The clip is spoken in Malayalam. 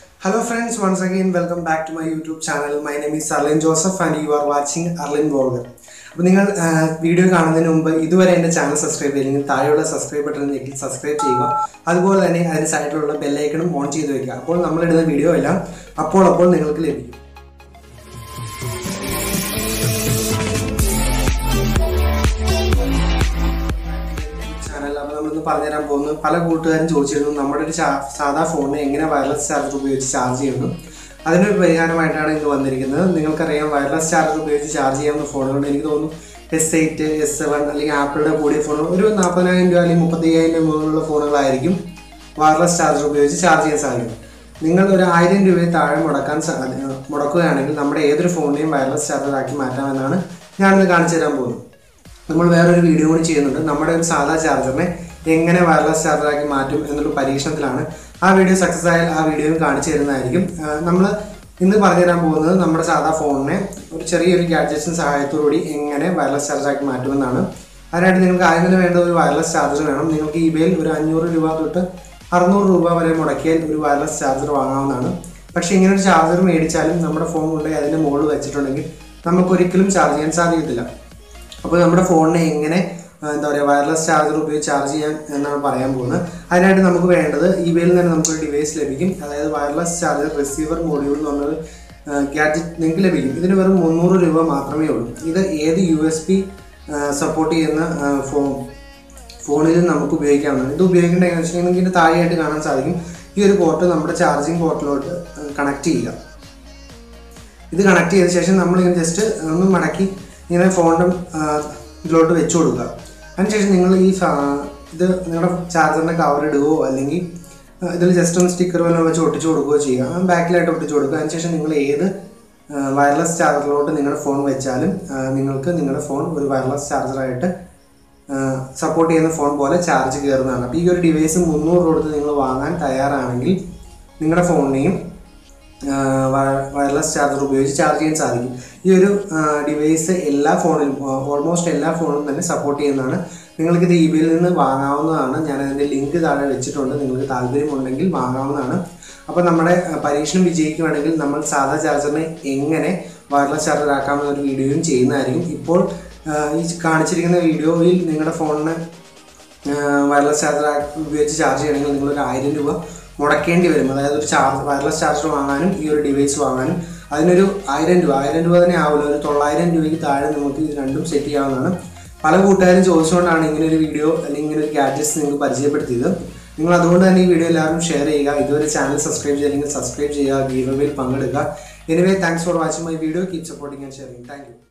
Hello friends, once again welcome back to my YouTube channel. My name is Arlin Joseph and you are watching Arlin Vlogger. അപ്പോൾ നിങ്ങൾ വീഡിയോ കാണുന്നതിന് മുമ്പ് ഇതുവരെ എന്റെ ചാനൽ സബ്സ്ക്രൈബ് ചെയ്തില്ലെങ്കിൽ താഴെയുള്ള സബ്സ്ക്രൈബ് ബട്ടൺ ഞെക്കി സബ്സ്ക്രൈബ് ചെയ്യുക അതുപോലെ തന്നെ അതിന് സൈഡിലുള്ള ബെല്ലൈക്കണും ഓൺ ചെയ്ത് വെക്കുക അപ്പോൾ നമ്മളിടുന്ന വീഡിയോ എല്ലാം അപ്പോൾ അപ്പോൾ നിങ്ങൾക്ക് ലഭിക്കും നമ്മളിന്ന് പറഞ്ഞുതരാൻ പോകുന്നു. പല കൂട്ടുകാരും ചോദിച്ചിരുന്നു നമ്മുടെ ഒരു സാധാ ഫോണിനെ എങ്ങനെ വയർലെസ് ചാർജർ ഉപയോഗിച്ച് ചാർജ് ചെയ്യുന്നു? അതിനൊരു പരിഹാരമായിട്ടാണ് ഇന്ന് വന്നിരിക്കുന്നത്. നിങ്ങൾക്കറിയാം വയർലെസ് ചാർജർ ഉപയോഗിച്ച് ചാർജ് ചെയ്യാവുന്ന ഫോണുകളുണ്ട് എനിക്ക് തോന്നുന്നു എസ് എയ്റ്റ് എസ് സെവൻ അല്ലെങ്കിൽ ആപ്പിളുടെ കൂടിയ ഫോണുകൾ ഒരു നാൽപ്പതിനായിരം രൂപ അല്ലെങ്കിൽ മുപ്പത്തയ്യായിരം രൂപ മുതലുള്ള ഫോണുകളായിരിക്കും വയർലെസ് ചാർജർ ഉപയോഗിച്ച് ചാർജ് ചെയ്യാൻ സാധിക്കും. നിങ്ങൾ ഒരു ആയിരം രൂപയെ താഴെ മുടക്കാൻ മുടക്കുകയാണെങ്കിൽ നമ്മുടെ ഏതൊരു ഫോണിനെയും വയർലെസ് ചാർജറാക്കി മാറ്റാമെന്നാണ് ഞാനിന്ന് കാണിച്ചു തരാൻ പോകുന്നത്. നമ്മൾ വേറൊരു വീഡിയോ കൂടി ചെയ്യുന്നുണ്ട്. നമ്മുടെ ഒരു സാധാ ചാർജറിനെ എങ്ങനെ വയർലെസ് ചാർജറാക്കി മാറ്റും എന്നുള്ള പരീക്ഷണത്തിലാണ് ആ വീഡിയോ സക്സസ് ആയാൽ ആ വീഡിയോയും കാണിച്ചു തരുന്നതായിരിക്കും. നമ്മൾ ഇന്ന് പറഞ്ഞു തരാൻ പോകുന്നത് നമ്മുടെ സാധാ ഫോണിനെ ഒരു ചെറിയൊരു ഗാഡ്ജറ്റ്സിന് സഹായത്തോടുകൂടി എങ്ങനെ വയർലെസ് ചാർജറാക്കി മാറ്റുമെന്നാണ്. അതിനായിട്ട് നിങ്ങൾക്ക് ആദ്യം വേണ്ട ഒരു വയർലെസ് ചാർജർ വേണം. നിങ്ങൾക്ക് ഇബേയിൽ ഒരു അഞ്ഞൂറ് രൂപ തൊട്ട് അറുന്നൂറ് രൂപ വരെ മുടക്കിയാൽ ഒരു വയർലെസ് ചാർജർ വാങ്ങാവുന്നതാണ്. പക്ഷേ ഇങ്ങനെ ഒരു ചാർജർ മേടിച്ചാലും നമ്മുടെ ഫോൺ കൊണ്ടുപോയി അതിന്റെ മുകളിൽ വെച്ചിട്ടുണ്ടെങ്കിൽ നമുക്കൊരിക്കലും ചാർജ് ചെയ്യാൻ സാധിക്കത്തില്ല. അപ്പോൾ നമ്മുടെ ഫോണിനെ എങ്ങനെ എന്താ പറയുക വയർലെസ് ചാർജർ ഉപയോഗിച്ച് ചാർജ് ചെയ്യാൻ എന്നാണ് പറയാൻ പോകുന്നത്. അതിനായിട്ട് നമുക്ക് വേണ്ടത് ഇവയിൽ തന്നെ നമുക്കൊരു ഡിവൈസ് ലഭിക്കും. അതായത് വയർലെസ് ചാർജർ റിസീവർ മോഡ്യൂൾ എന്ന് പറഞ്ഞൊരു ഗാഡ്ജറ്റ് നിങ്ങൾക്ക് ലഭിക്കും. ഇതിന് വെറും മുന്നൂറ് രൂപ മാത്രമേ ഉള്ളൂ. ഇത് ഏത് യു എസ് പി സപ്പോർട്ട് ചെയ്യുന്ന ഫോൺ ഫോണിൽ നമുക്ക് ഉപയോഗിക്കാവുന്നതാണ്. ഇത് ഉപയോഗിക്കേണ്ട എങ്ങനെയാണെന്ന് വെച്ചിട്ടുണ്ടെങ്കിൽ ഇതിന്റെ താഴെയായിട്ട് കാണാൻ സാധിക്കും. ഈ ഒരു പോർട്ട് നമ്മുടെ ചാർജിങ് പോർട്ടിലോട്ട് കണക്ട് ചെയ്യുക. ഇത് കണക്ട് ചെയ്ത ശേഷം നമ്മളിങ്ങനെ ജസ്റ്റ് ഒന്ന് മടക്കി ഇങ്ങനെ ഫോണിന്റെ ഇതിലോട്ട് വെച്ച് കൊടുക്കുക. അതിനുശേഷം നിങ്ങൾ ഈ ഇത് നിങ്ങളുടെ ചാർജറിന്റെ കവർ ഇടുകയോ അല്ലെങ്കിൽ ഇതിൽ ജസ്റ്റ് ഒന്ന് സ്റ്റിക്കർ വല്ലതും വെച്ച് ഒട്ടിച്ച് കൊടുക്കുകയോ ചെയ്യുക. ബാക്കിലായിട്ട് ഒട്ടിച്ച് കൊടുക്കുക. അതിനുശേഷം നിങ്ങൾ ഏത് വയർലെസ് ചാർജറിലോട്ട് നിങ്ങളുടെ ഫോൺ വെച്ചാലും നിങ്ങൾക്ക് നിങ്ങളുടെ ഫോൺ ഒരു വയർലെസ് ചാർജറായിട്ട് സപ്പോർട്ട് ചെയ്യുന്ന ഫോൺ പോലെ ചാർജ് കയറുന്നതാണ് അപ്പോൾ ഈ ഒരു ഡിവൈസ് മുന്നൂറ് കൊടുത്ത് നിങ്ങൾ വാങ്ങാൻ തയ്യാറാണെങ്കിൽ നിങ്ങളുടെ ഫോണിനെയും വയർലെസ് ചാർജർ ഉപയോഗിച്ച് ചാർജ് ചെയ്യാൻ സാധിക്കും. ഈ ഒരു ഡിവൈസ് എല്ലാ ഫോണിലും ഓൾമോസ്റ്റ് എല്ലാ ഫോണിലും തന്നെ സപ്പോർട്ട് ചെയ്യുന്നതാണ്. നിങ്ങൾക്ക് ഇത് ബിയിൽ നിന്ന് വാങ്ങാവുന്നതാണ്. ഞാൻ അതിന്റെ ലിങ്ക് താഴെ വെച്ചിട്ടുണ്ട്. നിങ്ങൾക്ക് താല്പര്യമുണ്ടെങ്കിൽ വാങ്ങാവുന്നതാണ്. അപ്പോൾ നമ്മുടെ പരീക്ഷണം വിജയിക്കുകയാണെങ്കിൽ നമ്മൾ സാധാ ചാർജറിനെ എങ്ങനെ വയർലെസ് ചാർജർ ആക്കാമെന്നൊരു വീഡിയോയും ചെയ്യുന്നതായിരിക്കും. ഇപ്പോൾ ഈ കാണിച്ചിരിക്കുന്ന വീഡിയോയിൽ നിങ്ങളുടെ ഫോണിന് വയർലെസ് ചാർജർ ഉപയോഗിച്ച് ചാർജ് ചെയ്യണമെങ്കിൽ നിങ്ങളൊരു ആയിരം രൂപ മുടക്കേണ്ടി വരും. അതായത് ഒരു ചാർജ് വയർലെസ് ചാർജർ വാങ്ങാനും ഈ ഒരു ഡിവൈസ് വാങ്ങാനും അതിനൊരു ആയിരം രൂപ ആയിരം രൂപ തന്നെ ആവില്ല ഒരു തൊള്ളായിരം രൂപയ്ക്ക് താഴെ നമുക്ക് ഇത് രണ്ടും സെറ്റ് ചെയ്യാവുന്നതാണ്. പല കൂട്ടുകാരും ചോദിച്ചുകൊണ്ടാണ് ഇങ്ങനെ ഒരു വീഡിയോ അല്ലെങ്കിൽ ഇങ്ങനൊരു ഗാഡ്ജറ്റ്സ് നിങ്ങൾക്ക് പരിചയപ്പെടുത്തിയത്. നിങ്ങൾ അതുകൊണ്ട് തന്നെ ഈ വീഡിയോ എല്ലാവരും ഷെയർ ചെയ്യുക. ഇതുവരെ ചാനൽ സബ്സ്ക്രൈബ് ചെയ്തില്ലെങ്കിൽ സബ്സ്ക്രൈബ് ചെയ്യുക ഗീവിൽ പങ്കെടുക്കുക. Anyway thanks for watching my video keep supporting and sharing thank